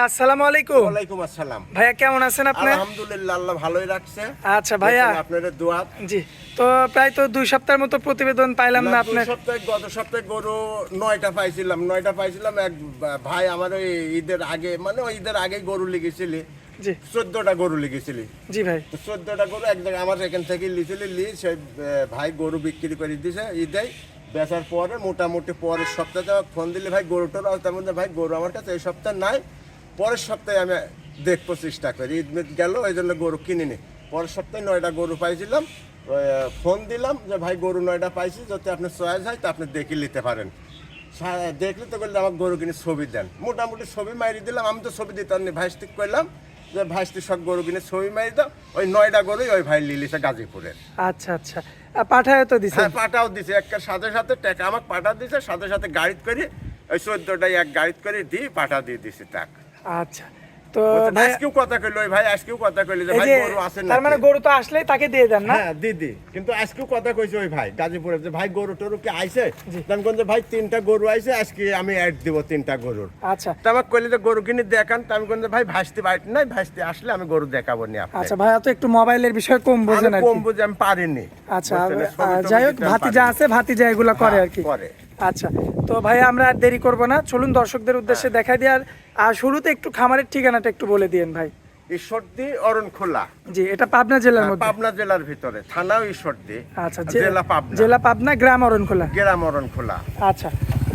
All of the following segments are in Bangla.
আসসালামু আলাইকুম। ওয়ালাইকুম আসসালাম। ভাইয়া কেমন আছেন আপনি? আলহামদুলিল্লাহ আল্লাহ ভালোই রাখছে। আচ্ছা ভাইয়া। আপনার দোয়া। জি তো প্রায় তো দুই সপ্তাহের মতো প্রতিবেদন পাইলাম না আপনার সপ্তাহে গত সপ্তাহে গরু নয়টা পাইছিলাম। নয়টা পাইছিলাম এক ভাই আমার ওই ঈদের আগে মানে ওই ঈদের আগে গরু লিখেছিলি। জি। চোদ্দটা গরু লিখেছিলি। জি ভাই। চোদ্দটা গরু এক জায়গায় আমার এখান থেকে লিখেছিলি লি সে ভাই গরু বিক্রি করে দিছে ঈদে। বেচার পরে মোটামুটি পরের সপ্তাহে ফোন দিলে ভাই গরুটার তার মধ্যে ভাই গরু আমার কাছে এই সপ্তাহে নাই। পরের সপ্তাহে আমি দেখব চেষ্টা করি। ঈদ মিদ গেল ওই জন্য গরু কিনিনি। পরের সপ্তাহে নয়টা গরু পাইছিলাম। ফোন দিলাম যে ভাই গরু নয়টা পাইছি যদি আপনার চয়েস হয় তা আপনি দেখে নিতে পারেন। দেখলে তো বললে আমার গরু কিনে ছবি দেন। মোটামুটি ছবি মারি দিলাম। আমি তো ছবি দিতাম না ভাইস্টিক করলাম যে ভাইস্টি সব গরু কিনে ছবি মারি দাও। ওই নয়টা গরুই ওই ভাই লিলিছে গাজীপুরের। আচ্ছা আচ্ছা। পাঠায় তো দিছে হ্যাঁ পাটাও দিছে। একটা সাথে সাথে টাকা আমাকে পাঠা দিছে সাথে সাথে গাড়িত করে ওই চোদ্দটাই এক গাড়িত করে দিয়ে পাঠা দিয়ে দিছে টাকা আচ্ছা। তো আজকেও কথা কইলো ভাই আজকেও কথা কইলো যে ভাই গরু আছে না তার মানে গরু তো আসলেই তাকে দিয়ে দেন না? হ্যাঁ দিদি কিন্তু আজকেও কথা কইছে ওই ভাই গাজীপুরে যে ভাই গরু টরু কি আইছে? আমি কোন যে ভাই তিনটা গরু আইছে আজকে আমি অ্যাড দিব তিনটা গরুর। আচ্ছা। তা আমাকে কইলে যে গরু কিনে দেখান। তা আমি কোন যে ভাই ভাসতে বাড়িতে নাই ভাসতে আসলে আমি গরু দেখাবো নি আপনি আচ্ছা ভাইয়া তো একটু মোবাইলের বিষয়ে কম বোঝেন আমি আর কম বুঝে আমি পারিনি। আচ্ছা যাই হোক ভাতিজা। আছে ভাতিজা এগুলো করে আর কি। হ্যাঁ, করে। আচ্ছা তো ভাই আমরা আর দেরি করব না। চলুন দর্শকদের উদ্দেশ্যে হ্যাঁ। দেখাই দিয়ে আর শুরুতে একটু খামারের ঠিকানাটা একটু বলে দিয়েন ভাই। ঈশ্বরদী অরণ খোলা জি এটা পাবনা জেলার মধ্যে। পাবনা জেলার ভিতরে। থানাও ঈশ্বরদী আচ্ছা জেলা পাবনা। জেলা পাবনা গ্রাম অরণখোলা। গ্রাম অরণ খোলা আচ্ছা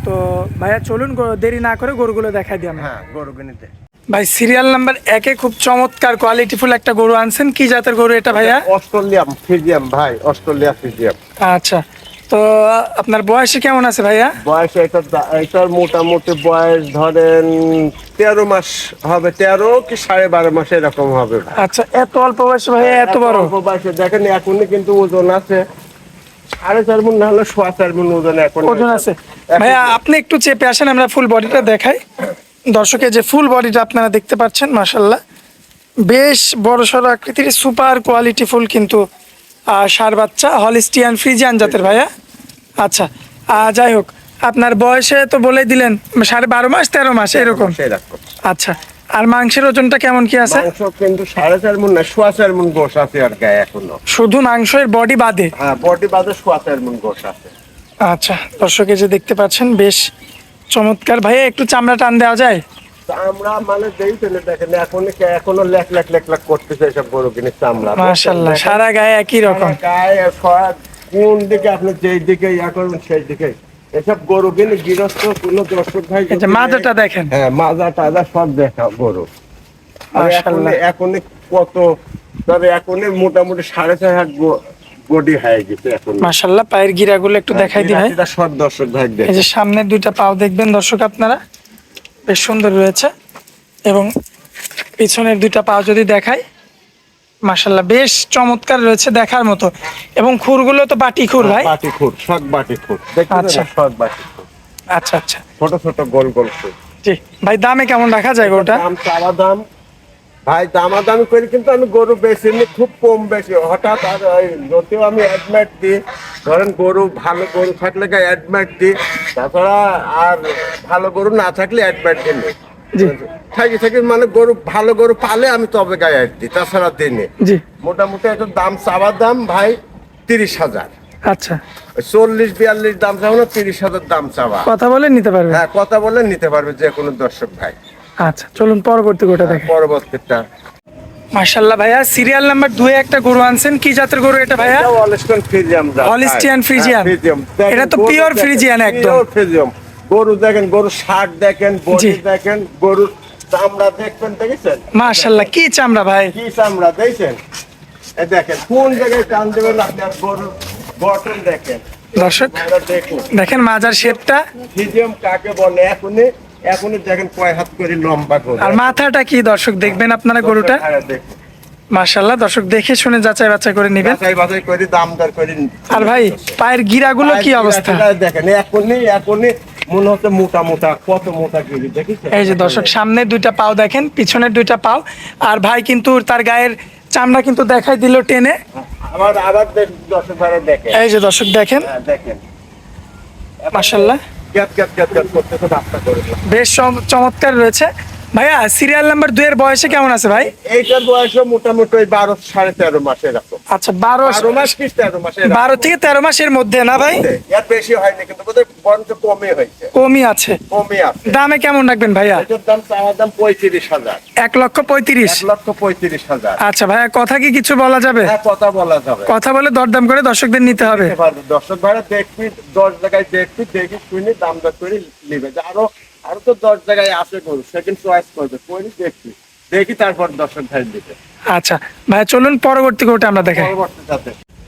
তো ভাইয়া চলুন দেরি না করে গরুগুলো দেখাই দিই আমরা। হ্যাঁ গরু কিনেতে ভাই সিরিয়াল নাম্বার একে খুব চমৎকার কোয়ালিটিফুল একটা গরু আনছেন। কি জাতের গরু এটা ভাইয়া? অস্ট্রেলিয়াম ফিজিয়াম ভাই অস্ট্রেলিয়া ফিজিয়াম। আচ্ছা তো আপনার বয়সে কেমন আছে ভাইয়া? বয়স এটার দা- এটার মোটামুটি বয়স ধরেন তেরো মাস হবে তেরো কি সাড়ে বারো মাস এরকম হবে। আচ্ছা এত অল্প বয়সে ভাইয়া এত বড়? অল্প বয়সে দেখেন এখনই কিন্তু ওজন আছে। সাড়ে চার মন না হলে সোয়া চার মন ওজন এখন ওজন আছে। ভাইয়া আপনি একটু চেপে আসেন আমরা ফুল বডিটা দেখাই। দর্শকের যে ফুল বডিটা আপনারা দেখতে পাচ্ছেন মাশাল্লাহ বেশ বড় সড়ো আকৃতির সুপার কোয়ালিটি ফুল কিন্তু ষাঁড় বাচ্চা হলিস্টিয়ান ফ্রিজিয়ান জাতের ভাইয়া। আচ্ছা যাই হোক আপনার বয়সে তো বলে দিলেন সাড়ে বারো মাস তেরো মাস এরকম? আচ্ছা আর মাংসের ওজনটা কেমন কি আছে? কিন্তু সাড়ে চার মন না সোয়া চার মন গোস আছে আর গায়ে এখনও। শুধু মাংসের বডি বাদে? হ্যাঁ বডি বাদে সোয়া চার মন গোস আছে। আচ্ছা দর্শকে যে দেখতে পাচ্ছেন বেশ চমৎকার। ভাইয়া একটু চামড়া টান দেওয়া যায়? তা আমরা মানে দেখেন এখন এখনও লেখ লেখ লেখ লেখ করতেছে এসব গরু কিনে চামড়া মাশাল্লাহ সারা গায়ে একই রকম। গায়ে কোন দিকে আপনি যেই দিকে ইয়া করবেন সেই দিকে। এসব গরু কিনে গৃহস্থ কোনো দর্শক ভাই মাজাটা দেখেন। হ্যাঁ মাজা টাজা সব দেখা গরু। এখনই কত তবে এখনই মোটামুটি সাড়ে ছয় হাত বডি হয়ে গেছে এখন। মাশাল্লাহ পায়ের গিরাগুলো একটু দেখাই দিই ভাই। সব দর্শক ভাই এই যে সামনের দুইটা পাও দেখবেন দর্শক আপনারা। বেশ সুন্দর রয়েছে এবং পিছনের দুইটা পা যদি দেখাই মাসাল্লাহ বেশ চমৎকার রয়েছে দেখার মতো। এবং খুরগুলো তো বাটি খুর ভাই? বাটি খুর সব বাটি খুর আচ্ছা। সব বাটি আচ্ছা আচ্ছা। ছোট ছোট গোল গোল খুর জি ভাই দামে কেমন রাখা যায় ওটা দাম চাওয়া দাম ভাই দামাদামি করি কিন্তু আমি গরু বেশি নি খুব কম বেশি হঠাৎ আর ওই যদিও আমি অ্যাডমিট দিই ধরেন গরু ভালো গরু থাকলে অ্যাডমিট দিই তাছাড়া আর ভালো গরু না থাকলে অ্যাডমিট দিই। থাকি থাকি মানে গরু ভালো গরু পালে আমি তবে গায়ে অ্যাড দিই তাছাড়া দিই নি। জি। মোটামুটি একটা দাম চাওয়ার দাম ভাই তিরিশ হাজার। আচ্ছা। চল্লিশ বিয়াল্লিশ দাম চাওয়া না তিরিশ হাজার দাম চাওয়া। কথা বলে নিতে পারবেন হ্যাঁ কথা বলে নিতে পারবে যে কোনো দর্শক ভাই। আচ্ছা চলুন পরবর্তী গোটা দেখে পরবর্তীটা। মাশাল্লাহ ভাইয়া সিরিয়াল নাম্বার দুয়ে একটা গরু আনছেন। কি জাতের গরু এটা ভাইয়া? হ্যাঁ, Friesian। Friesian। দেখেন, এটা তো দেখেন, Friesian একদম। Friesian। গরু দেখেন গরু শার্ট দেখেন বডি দেখেন গরুর চামড়া দেখবেন দেখেছেন? মাশাল্লাহ কি চামড়া ভাই? কি চামড়া দেখছেন? এ দেখেন কোন জায়গায় টান দেবেন আর গরুর গঠন দেখেন? দর্শক দেখেন। মাজার শেপটা। ফিজিয়াম কাকে বলে? এখনই এখনই দেখেন কয় হাত করে লম্বা গরু। আর মাথাটা কি দর্শক দেখবেন আপনারা গরুটা? হ্যাঁ, মাশাল্লাহ দর্শক দেখে শুনে যাচাই বাছাই করে নেবেন। বাছাই করে দাম দর করে আর ভাই পায়ের গিরাগুলো কি অবস্থা? দেখেন এখনই এখনই মনে হচ্ছে মোটা মোটা কত মোটা গিরি এই যে দর্শক সামনে দুইটা পাও দেখেন পিছনের দুইটা পাও। আর ভাই কিন্তু তার গায়ের চামড়া কিন্তু দেখাই দিল টেনে। আবার আবার দর্শক দেখেন। এই যে দর্শক দেখেন। হ্যাঁ, দেখেন। মাশাল্লাহ গ্যাপ গ্যাপ গ্যাপ গ্যাপ করতে তো রাস্তা করে বেশ চমৎকার রয়েছে। ভাইয়া সিরিয়াল নাম্বার দুই এর বয়সে কেমন আছে ভাই? এইটার বয়স মোটামুটি ওই বারো সাড়ে তেরো মাস এরকম। আচ্ছা বারো বারো মাস কি তেরো মাস। বারো থেকে তেরো মাসের মধ্যে না ভাই? এর বেশি হয়নি কিন্তু বোধহয় বরঞ্চ কমে হয়েছে। কমই আছে। কমে আছে। দামে কেমন রাখবেন ভাইয়া? এটার দাম চাওয়ার দাম পঁয়ত্রিশ হাজার। এক লক্ষ পঁয়ত্রিশ। এক লক্ষ পঁয়ত্রিশ হাজার। আচ্ছা ভাইয়া কথা কি কিছু বলা যাবে? হ্যাঁ কথা বলা যাবে। কথা বলে দরদাম করে দর্শকদের নিতে হবে। দর্শক ভাড়া দেখবি দশ জায়গায় দেখবি দেখি শুনি দাম দর করে নিবে। আরও আরও তো দশ জায়গায় আছে গরু সেকেন্ড চয়েস করবে করে দেখবি? দেখি তারপর দর্শক ভাই দিবে। আচ্ছা ভাইয়া চলুন পরবর্তী কোটা আমরা দেখাই।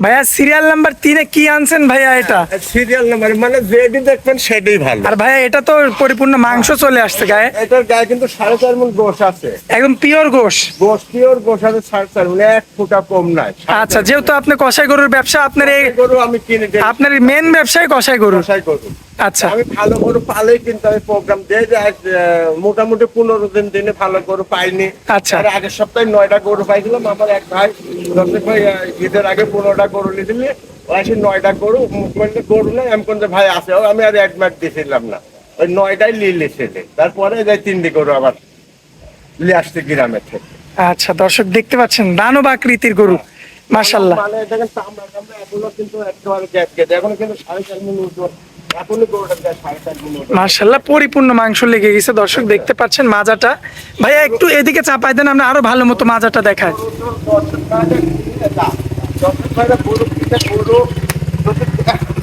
ভাইয়া সিরিয়াল নাম্বার তিনে কি আনছেন ভাইয়া এটা? সিরিয়াল নাম্বার মানে যেটি দেখবেন সেটাই ভালো। আর ভাইয়া এটা তো পরিপূর্ণ মাংস চলে আসছে গায়ে। এটার গায়ে কিন্তু সাড়ে চার মন গোশ আছে। একদম পিওর গোশ। গোশ পিওর গোশ আছে সাড়ে চার মন এক ফুটা কম নাই। আচ্ছা যেহেতু আপনি কষাই গরুর ব্যবসা আপনার এই গরু আমি কিনে আপনার মেন ব্যবসায় কষাই গরু। কষাই গরু। আচ্ছা। আমি ভালো গরু পালেই কিন্তু আমি প্রোগ্রাম দিয়ে মোটামুটি পনেরো দিন দিনে ভালো গরু পাইনি। আচ্ছা। আর আগের সপ্তাহে নয়টা গরু পাইছিলাম আমার এক ভাই দর্শক ভাই ঈদের আগে পনেরোটা গরু নিয়েছিলি ও এসে নয়টা গরু মুখ গরু নেই আমি কোন ভাই আছে আমি আর মাস দিয়েছিলাম না। ওই নয়টাই লিলে ছেলে তারপরে যাই তিনটি গরু আবার লিয়ে আসছে গ্রামের থেকে। আচ্ছা দর্শক দেখতে পাচ্ছেন দানব আকৃতির গরু। মাশাল্লাহ মানে দেখেন চামড়া চামড়া এখনও কিন্তু একেবারে গ্যাপ গেছে। এখনও কিন্তু সাড়ে চার মিনিট ওজন মাশাল্লাহ পরিপূর্ণ মাংস লেগে গেছে। দর্শক দেখতে পাচ্ছেন মাজাটা। ভাইয়া একটু এদিকে চাপাই দেন আমরা আরও ভালো মতো মাজাটা দেখাই।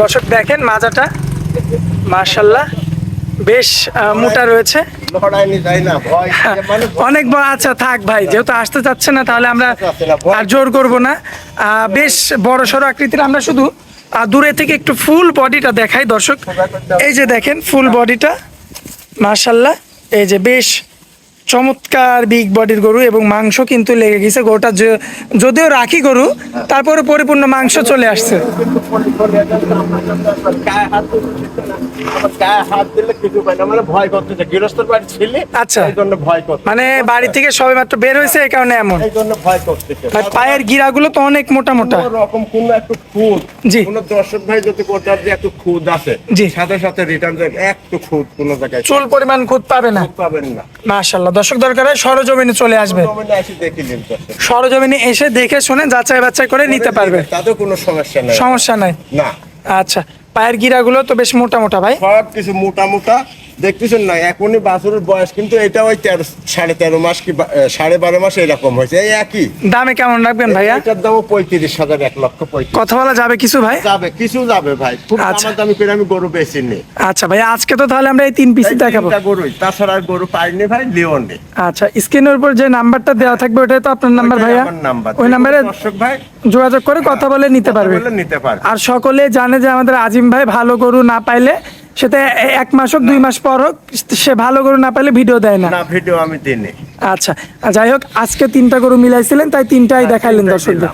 দর্শক দেখেন মাজাটা। মাশাল্লাহ বেশ মোটা রয়েছে। অনেক বড় আচ্ছা থাক ভাই, যেহেতু আসতে চাচ্ছে না, তাহলে আমরা আর জোর করব না। বেশ বড় সড়ো আকৃতির আমরা শুধু দূরে থেকে একটু ফুল বডিটা দেখাই দর্শক। এই যে দেখেন, ফুল বডিটা মার্শাল্লাহ এই যে বেশ চমৎকার বিগ বডির গরু এবং মাংস কিন্তু লেগে গেছে গরুটা যদিও রাখি গরু তারপরে পরিপূর্ণ মাংস চলে আসছে মানে আচ্ছা। মানে বাড়ি থেকে সবে মাত্র বের হয়েছে এই কারণে এমন পায়ের গিরাগুলো তো অনেক মোটা মোটা রকম কোন একটু খুদ জি। কোন দর্শক ভাই যদি করতে যে একটু খুদ আছে জি। সাথে সাথে রিটার্ন একটু খুদ কোন জায়গায় চুল পরিমাণ খুদ পাবে না পাবেন না মাশাল্লাহ দর্শক দরকার হয় সরজমিনে চলে আসবে। সরজমিনে এসে দেখে শুনে যাচাই বাচ্চাই করে নিতে পারবে। তাতে কোনো সমস্যা নাই। সমস্যা নাই? না। আচ্ছা পায়ের গিরাগুলো তো বেশ মোটা মোটা ভাই। সব কিছু মোটা মোটা। দেখতেছেন না এখনই বাছুরের বয়স কিন্তু এটা ওই তেরো সাড়ে তেরো মাস কি সাড়ে বারো মাস এরকম হয়েছে। এই একই। দামে কেমন রাখবেন ভাইয়া? এটার দামও পঁয়ত্রিশ হাজার এক লক্ষ পঁয়ত্রিশ। কথা বলা যাবে কিছু ভাই? যাবে কিছু যাবে ভাই। খুব আচ্ছা। দামি করে আমি গরু বেশি নি। আচ্ছা ভাই আজকে তো তাহলে আমরা এই তিন পিসি দেখাবো। গরুই। তাছাড়া আর গরু পাইনি ভাই লিওন নেই আচ্ছা স্ক্রিনের উপর যে নাম্বারটা দেওয়া থাকবে ওটাই তো আপনার নাম্বার ভাইয়া? আমার নাম্বার। ওই নাম্বারে দর্শক ভাই যোগাযোগ করে কথা বলে নিতে পারবে। বলে নিতে পারবে। আর সকলে জানে যে আমাদের আজিম ভাই ভালো গরু না পাইলে সেটা এক মাস হোক দুই মাস পর হোক সে ভালো গরু না পাইলে ভিডিও দেয় না। না ভিডিও আমি দিইনি। আচ্ছা যাই হোক আজকে তিনটা গরু মিলাইছিলেন তাই তিনটাই দেখাইলেন দর্শকদের।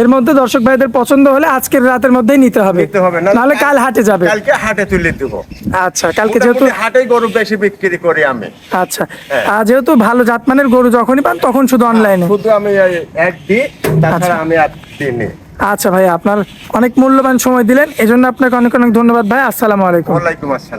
এর মধ্যে দর্শক ভাইদের পছন্দ হলে আজকের রাতের মধ্যেই নিতে হবে। নিতে হবে না নাহলে কাল হাটে যাবে। কালকে হাটে তুলে দেবো। আচ্ছা কালকে যেহেতু হাটেই গরু বেশি বিক্রি করি আমি। আচ্ছা হ্যাঁ। আর যেহেতু ভালো জাতমানের গরু যখনই পান তখন শুধু অনলাইনে শুধু আমি এক দিই তাছাড়া আচ্ছা। আমি আর দিইনি। আচ্ছা ভাই, আপনার অনেক মূল্যবান সময় দিলেন, এজন্য আপনাকে অনেক অনেক ধন্যবাদ ভাই। আসসালামু আলাইকুম। আসসালাম।